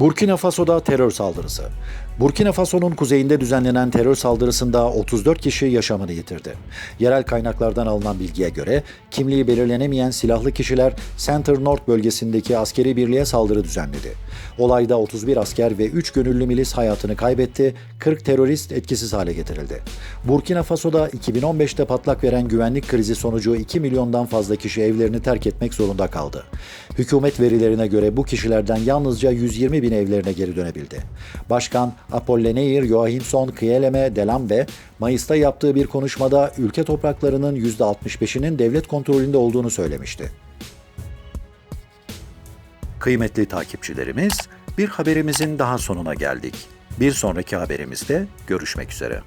Burkina Faso'da terör saldırısı. Burkina Faso'nun kuzeyinde düzenlenen terör saldırısında 34 kişi yaşamını yitirdi. Yerel kaynaklardan alınan bilgiye göre kimliği belirlenemeyen silahlı kişiler Center North bölgesindeki askeri birliğe saldırı düzenledi. Olayda 31 asker ve 3 gönüllü milis hayatını kaybetti, 40 terörist etkisiz hale getirildi. Burkina Faso'da 2015'te patlak veren güvenlik krizi sonucu 2 milyondan fazla kişi evlerini terk etmek zorunda kaldı. Hükümet verilerine göre bu kişilerden yalnızca 120 bin evlerine geri dönebildi. Başkan Apollinaire Joachimson Kielem'e Delambe, Mayıs'ta yaptığı bir konuşmada ülke topraklarının %65'inin devlet kontrolünde olduğunu söylemişti. Kıymetli takipçilerimiz, bir haberimizin daha sonuna geldik. Bir sonraki haberimizde görüşmek üzere.